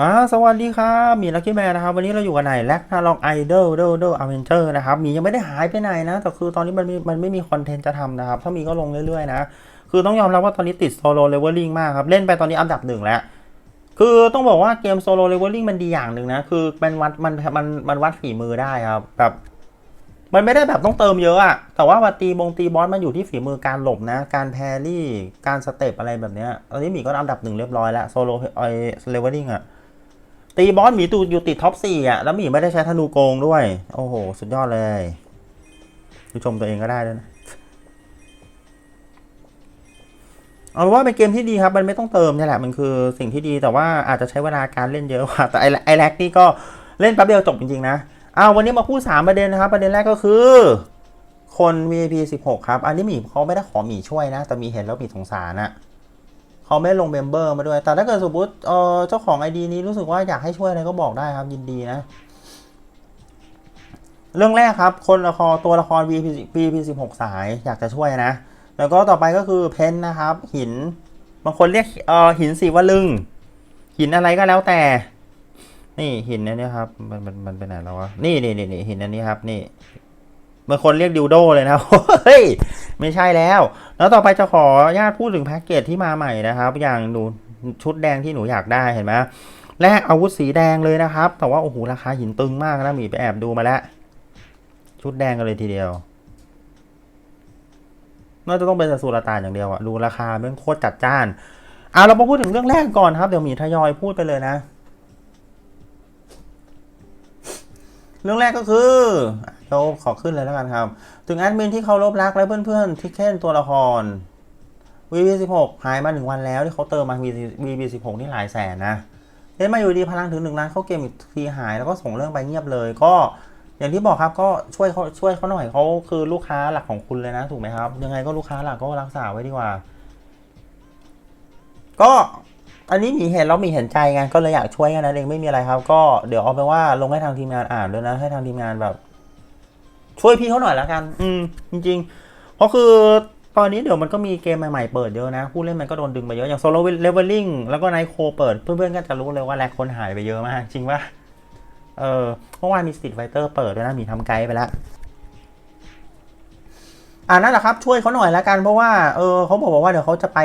อ่าสวัสดีครับมีลักกี้แมนนะครับ วันนี้เราอยู่กันไหนแลกนาลองไอดอลเดลเดลอเวนเจอร์นะครับมียังไม่ได้หายไปไหนนะ แต่คือตอนนี้มันม,มันไม่มีคอนเทนต์จะทำนะครับ ถ้ามีก็ลงเรื่อยๆนะ คือต้องยอมรับว่าตอนนี้ติดโซโล่เลเวลลิ่งมากครับ เล่นไปตอนนี้อันดับหนึ่งแล้ว คือต้องบอกว่าเกมโซโล่เลเวลลิ่งมันดีอย่างหนึ่งนะ คือมันวัดมันมันมันวัดฝีมือได้ครับแบบมันไม่ได้แบบต้องเติมเยอะอะแต่ว่าวัตีบงตีบอสมันอยู่ที่ฝีมือการหลบนะ การแพรี่การสเต็ปอะไรแบบเนี้ยตอนนี้มีก็อันดับหนึ่งเรียบร้อยแล้วโซโลไอเลเวลลิ่งอะ ตีบอสหมีตูอยู่ติดท็อปสี่อะ แล้วหมีไม่ได้ใช้ธนูโกงด้วย โอ้โห สุดยอดเลยดูชมตัวเองก็ได้ด้วยนะเอาเป็นว่าเป็นเกมที่ดีครับ มันไม่ต้องเติมนี่แหละ มันคือสิ่งที่ดีแต่ว่าอาจจะใช้เวลาการเล่นเยอะกว่า แต่ไอไอแลกนี่ก็เล่นแป๊บเดียวจบจริงๆนะเอาวันนี้มาพูดสามประเด็นนะครับ ประเด็นแรกก็คือ คน VIP 16 ครับ อันนี้หมีเขาไม่ได้ขอหมีช่วยนะ แต่มีเห็นแล้วหมีสงสารนะ เขาไม่ลงเมมเบอร์มาด้วย แต่ถ้าเกิดสมมติเออเจ้าของไอดีนี้รู้สึกว่าอยากให้ช่วยอะไรก็บอกได้ครับยินดีนะ เรื่องแรกครับ คนละครตัวละคร VP VP 16สายอยากจะช่วยนะ แล้วก็ต่อไปก็คือเพนนะครับ หิน บางคนเรียกเออหินสีวลึง หินอะไรก็แล้วแต่ นี่หินอันนี้ครับ มันมันมันเป็นไหนแล้ววะ นี่นี่นี่หินอันนี้ครับ นี่ บางคนเรียกดิวโดเลยนะเฮ้ยไม่ใช่แล้ว แล้วต่อไปจะขอญาตพูดถึงแพ็กเกจที่มาใหม่นะครับ อย่างหนูชุดแดงที่หนูอยากได้เห็นไหมแลกอาวุธสีแดงเลยนะครับ แต่ว่าโอ้โหราคาหินตึงมากนะมีไปแอบดูมาแล้ว ชุดแดงกันเลยทีเดียว น่าจะต้องเป็นสสุรตานอย่างเดียวอะดูราคาเป็นโคตรจัดจ้านอะเรามาพูดถึงเรื่องแรกก่อนครับ เดี๋ยวมีทยอยพูดไปเลยนะ เรื่องแรกก็คือเราขอขึ้นเลยแล้วกันครับ ถึงแอดมินที่เคารพรักและเพื่อนๆที่เค้นตัวละคร VB16 หายมาหนึ่งวันแล้วที่เขาเติมมา VB16 นี่หลายแสนนะเล่นมาอยู่ดีพลังถึงหนึ่งล้านเข้าเกมอีกทีหายแล้วก็ส่งเรื่องไปเงียบเลย ก็อย่างที่บอกครับก็ช่วยเขาช่วยเขาหน่อยเขาคือลูกค้าหลักของคุณเลยนะถูกไหมครับ ยังไงก็ลูกค้าหลักก็รักษาไว้ดีกว่า ก็ อันนี้หมีเห็นแล้วหมีเห็นใจไงก็เลยอยากช่วยกันนั่นเองไม่มีอะไรครับ ก็เดี๋ยวเอาไปว่าลงให้ทางทีมงานอ่านด้วยนะ ให้ทางทีมงานแบบ ช่วยพี่เขาหน่อยแล้วกัน อืม จริงๆเพราะคือตอนนี้เดี๋ยวมันก็มีเกมใหม่ๆเปิดเยอะนะ ผู้เล่นมันก็โดนดึงไปเยอะอย่างโซโลเลเวลลิ่งแล้วก็ไนโคเปิด เพื่อนๆก็จะรู้เลยว่าแลกคนหายไปเยอะมาก จริงปะเออเมื่อวานมีสติ t ไฟเตอร์เปิดด้วยนะมีทำไกด์ไปแล้ว อ่านั่นแหละครับช่วยเขาหน่อยแล้วกันเพราะว่าเออเขาบอกว่าเดี๋ยวเขาจะไป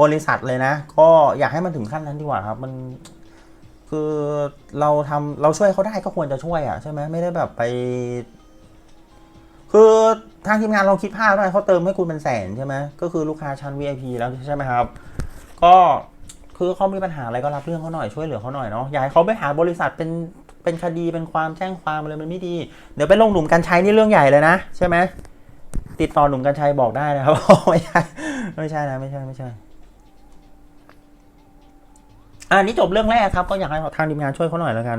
บริษัทเลยนะ ก็อยากให้มันถึงขั้นนั้นดีกว่าครับ มันคือเราทำเราช่วยเขาได้ก็ควรจะช่วยอะใช่ไหมไม่ได้แบบไป คือทางทีมงานเราคิดภาพได้เขาเติมให้คุณเป็นแสนใช่ไหมก็คือลูกค้าชั้น VIP แล้วใช่ไหมครับ ก็คือเขามีปัญหาอะไรก็รับเรื่องเขาหน่อยช่วยเหลือเขาหน่อยเนาะอย่าให้เขาไปหาบริษัทเป็นเป็นคดีเป็นความแจ้งความอะไรมันไม่ดี เดี๋ยวไปลงหนุ่มกันชัยนี่เรื่องใหญ่เลยนะใช่ไหม ติดต่อหนุ่มกันชัยบอกได้นะครับไม่ใช่ไม่ใช่นะไม่ใช่ไม่ใช่อันนี้จบเรื่องแรกครับก็อยากให้ทางทีมงานช่วยเขาหน่อยแล้วกัน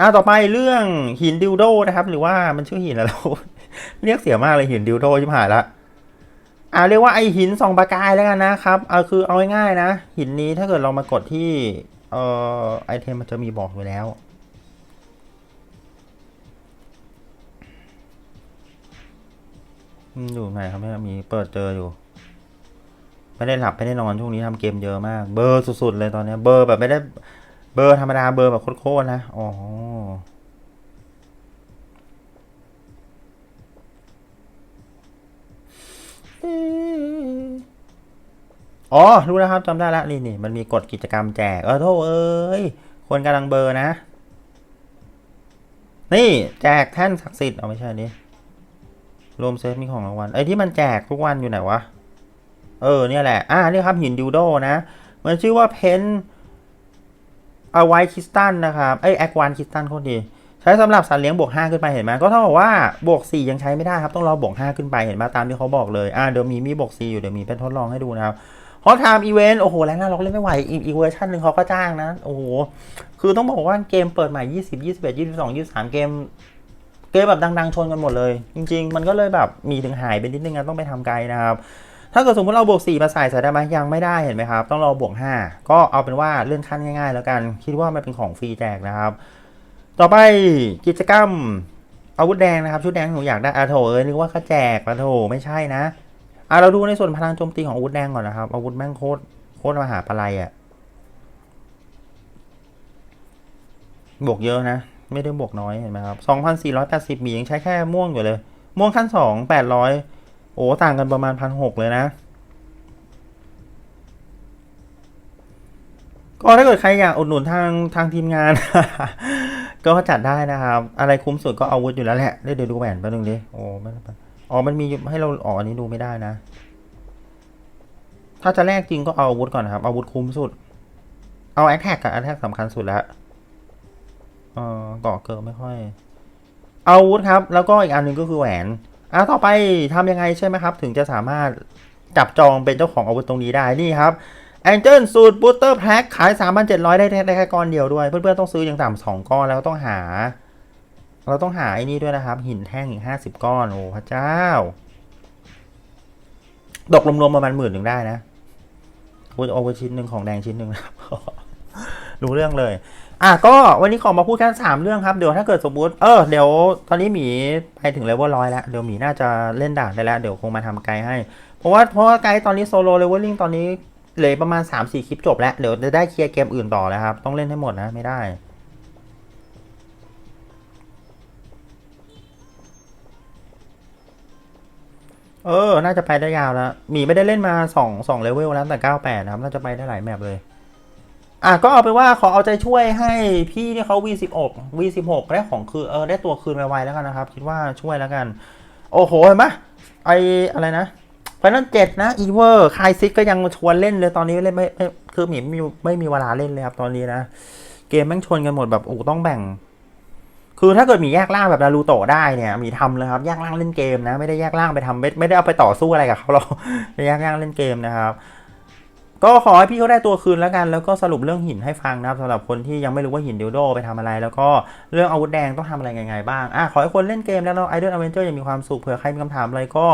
อ่าต่อไปเรื่องหินดิวโดนะครับ หรือว่ามันชื่อหินอะไรเราเรียกเสียมากเลยหินดิวโดชิบหายละอ่าเรียกว่าไอหินสองประกายแล้วกันนะครับเอาคือเอาง่ายๆนะ หินนี้ถ้าเกิดเรามากดที่เอ่อไอเทมมันจะมีบอกอยู่แล้ว อยู่ไหนครับเนี่ยมีเปิดเจออยู่ ไม่ได้หลับไม่ได้นอนช่วงนี้ทำเกมเยอะมาก เบอร์สุดๆเลยตอนนี้เบอร์แบบไม่ได้ เบอร์ธรรมดาเบอร์แบบโคตรๆนะอ๋ออ๋อ รู้แล้วครับจำได้แล้วนี่นี่มันมีกฎกิจกรรมแจก เออโทษเอ้ย คนกำลังเบอร์นะ นี่ แจกแท่นศักดิ์สิทธิ์เอาไม่ใช่นี้ รวมเซตมีของรางวัลไอ้ที่มันแจกทุกวันอยู่ไหนวะ เออเนี่ยแหละ อ่านี่ครับหินดิวโดนะ มันชื่อว่าเพนเอาไว้คริสตันนะครับไอแอควานคริสตันโคตรดี ใช้สำหรับสัตว์เลี้ยงบวก 5 ขึ้นไปเห็นไหมก็เท่ากับว่าบวก 4 ยังใช้ไม่ได้ครับ ต้องรอบวก 5 ขึ้นไปเห็นไหมตามที่เขาบอกเลยอ่าเดี๋ยวมีมีบวก 4 อยู่เดี๋ยวมีเป็นทดลองให้ดูนะครับฮอตไทม์อีเวนต์โอ้โหแล้วน่าเราก็เล่นไม่ไหวอีกอีกเวอร์ชันหนึ่งเขาก็จ้างนะ โอ้โห คือต้องบอกว่าเกมเปิดใหม่ 20 21 22 23 เกม เกมแบบดังๆชนกันหมดเลย จริง ๆ มันก็เลยแบบมีถึงหายไปนิดนึงนะต้องไปทำไกลนะครับ ถ้าเกิดสมมติเราบวก 4 มาใส่ใส่ได้ไหมยังไม่ได้เห็นไหมครับ ต้องรอบวก 5 ก็เอาเป็นว่าเลื่อนขั้นง่ายๆ แล้วกัน คิดว่ามันเป็นของฟรีแจกนะครับ ต่อไปกิจกรรมอาวุธแดงนะครับ ชุดแดงหนูอยากได้อาโถเอ้ยนึกว่าเขาแจกอาโถไม่ใช่นะอะเราดูในส่วนพลังโจมตีของอาวุธแดงก่อนนะครับอาวุธแม่งโคตรโคตรมหาปลายอะ่ะบวกเยอะนะ ไม่ได้บวกน้อยเห็นไหมครับ2,480มียังใช้แค่ม่วงอยู่เลย ม่วงขั้น 2 800 โอ้ต่างกันประมาณ 1,600 เลยนะ ก็ถ้าเกิดใครอยากอุดหนุนทางทางทีมงาน ก็จัดได้นะครับ อะไรคุ้มสุดก็อาวุธอยู่แล้วแหละ เดี๋ยวดูแหวนแป๊บนึงดิ โอ้ไม่อ๋อ มันมีให้เราอ๋ออันนี้ดูไม่ได้นะ ถ้าจะแลกจริงก็เอาอาวุธก่อนครับ อาวุธคุ้มสุด เอาแอคแท็กกับแอคแท็กสำคัญสุดแล้ว ออเกาะเกิดไม่ค่อย อาวุธครับ แล้วก็อีกอันหนึ่งก็คือแหวนอะต่อไปทำยังไงใช่ไหมครับ ถึงจะสามารถจับจองเป็นเจ้าของอาวุธตรงนี้ได้นี่ครับแองเจิลสูตรบูสเตอร์แพ็คขาย 3,700 ได้ได้แค่ก้อนเดียวด้วย เพื่อนๆต้องซื้ออย่างต่ำสองก้อนแล้วก็ต้องหา เราต้องหาไอ้นี่ด้วยนะครับ หินแท่งอีก50ก้อน โอ้พระเจ้าตกรวมๆประมาณหมื่นหนึ่งได้นะพูดโอเวอร์ชิ้นหนึ่งของแดงชิ้นหนึ่งนะครับรู้เรื่องเลย อะก็วันนี้ขอมาพูดแค่สามเรื่องครับ เดี๋ยวถ้าเกิดสมมติเออเดี๋ยวตอนนี้หมีไปถึงเลเวลร้อยแล้ว เดี๋ยวหมีน่าจะเล่นด่านได้แล้ว เดี๋ยวคงมาทำไกด์ให้ เพราะว่าเพราะว่าไกด์ตอนนี้โซโล่เลเวลลิ่งตอนนี้เหลือประมาณ 3-4 คลิปจบแล้ว เดี๋ยวจะได้เคลียร์เกมอื่นต่อแล้วครับ ต้องเล่นให้หมดนะ ไม่ได้ เออ น่าจะไปได้ยาวแล้วหมีไม่ได้เล่นมาสองสองเลเวลแล้วแต่ 98 นะครับ น่าจะไปได้หลายแมปเลย อะก็เอาเป็นว่าขอเอาใจช่วยให้พี่ที่เขา V16 V16 ได้ของคืนเออได้ตัวคืนไวๆแล้วกันนะครับ คิดว่าช่วยแล้วกัน โอ้โหเห็นไหมไออะไรนะไฟนอลเจ็ดนะอีเวอร์คายซิกก็ยังชวนเล่นเลยตอนนี้เล่นไม่ไม่คือหมีไม่มีไม่มีเวลาเล่นเลยครับตอนนี้นะ เกมแม่งชนกันหมดแบบโอ้ต้องแบ่ง คือถ้าเกิดมีแยกล่างแบบนารูโตได้เนี่ยมีทำเลยครับแยกล่างเล่นเกมนะ ไม่ได้แยกล่างไปทำไม่ไม่ได้เอาไปต่อสู้อะไรกับเขาหรอกแยกล่างเล่นเกมนะครับ ก็ขอให้พี่เขาได้ตัวคืนแล้วกัน แล้วก็สรุปเรื่องหินให้ฟังนะครับสำหรับคนที่ยังไม่รู้ว่าหินดิวโดไปทำอะไร แล้วก็เรื่องอาวุธแดงต้องทำอะไรยังไงบ้างอะขอให้คนเล่นเกมแล้วเราไอเดอลอเวนเจอร์ยังมีความสุขเผื่อใครมีคำถามอะไรก็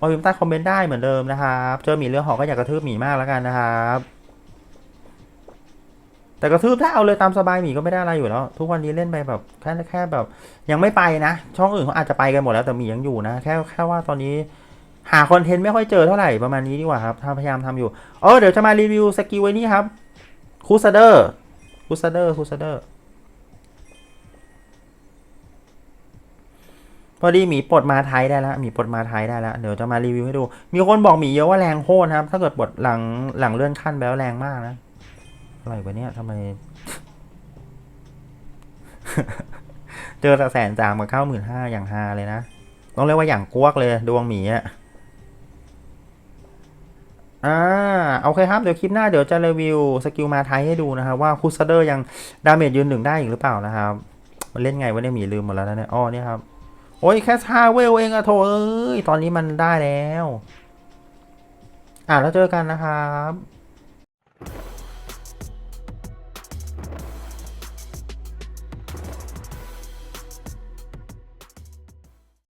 มาพิมพ์ใต้คอมเมนต์ได้เหมือนเดิมนะครับเจอหมีเรื่องหอกก็อยากกระทืบหมีมากแล้วกันนะครับแต่กระทืบถ้าเอาเลยตามสบายหมีก็ไม่ได้อะไรอยู่แล้ว ทุกวันนี้เล่นไปแบบแค่แค่แบบ ยังไม่ไปนะ ช่องอื่นเขาอาจจะไปกันหมดแล้วแต่หมียังอยู่นะ แค่แค่ว่าตอนนี้ หาคอนเทนต์ไม่ค่อยเจอเท่าไหร่ประมาณนี้ดีกว่าครับทำพยายามทำอยู่เออเดี๋ยวจะมารีวิวสกิลไว้นี่ครับคูซเดอร์คูซเดอร์คูซเดอร์พอดีหมีปลดมาไทยได้แล้วหมีปลดมาไทยได้แล้วเดี๋ยวจะมารีวิวให้ดู มีคนบอกหมีเยอะว่าแรงโคตรครับ ถ้าเกิดปลดหลังหลังเลื่อนขั้นไปแล้วแรงมากนะอะไรวะเนี่ยทำไม เจอแต่แสนจามกับเก้าหมื่นห้าอย่างฮาเลยนะ ต้องเรียกว่าอย่างกวกเลยดวงหมีอะ อ่าโอเคครับ เดี๋ยวคลิปหน้าเดี๋ยวจะรีวิวสกิลมาไทยให้ดูนะครับว่าคูซเดอร์ยังดาเมจยืนหนึ่งได้อีกหรือเปล่านะครับ มันเล่นไงวะเนี่ยมีลืมหมดแล้วนะเนี่ยอ๋อเนี่ยครับ โอ้ยแค่ชาเวลเองอะโถเอ้ย ตอนนี้มันได้แล้ว อ่าแล้วเจอกันนะครับ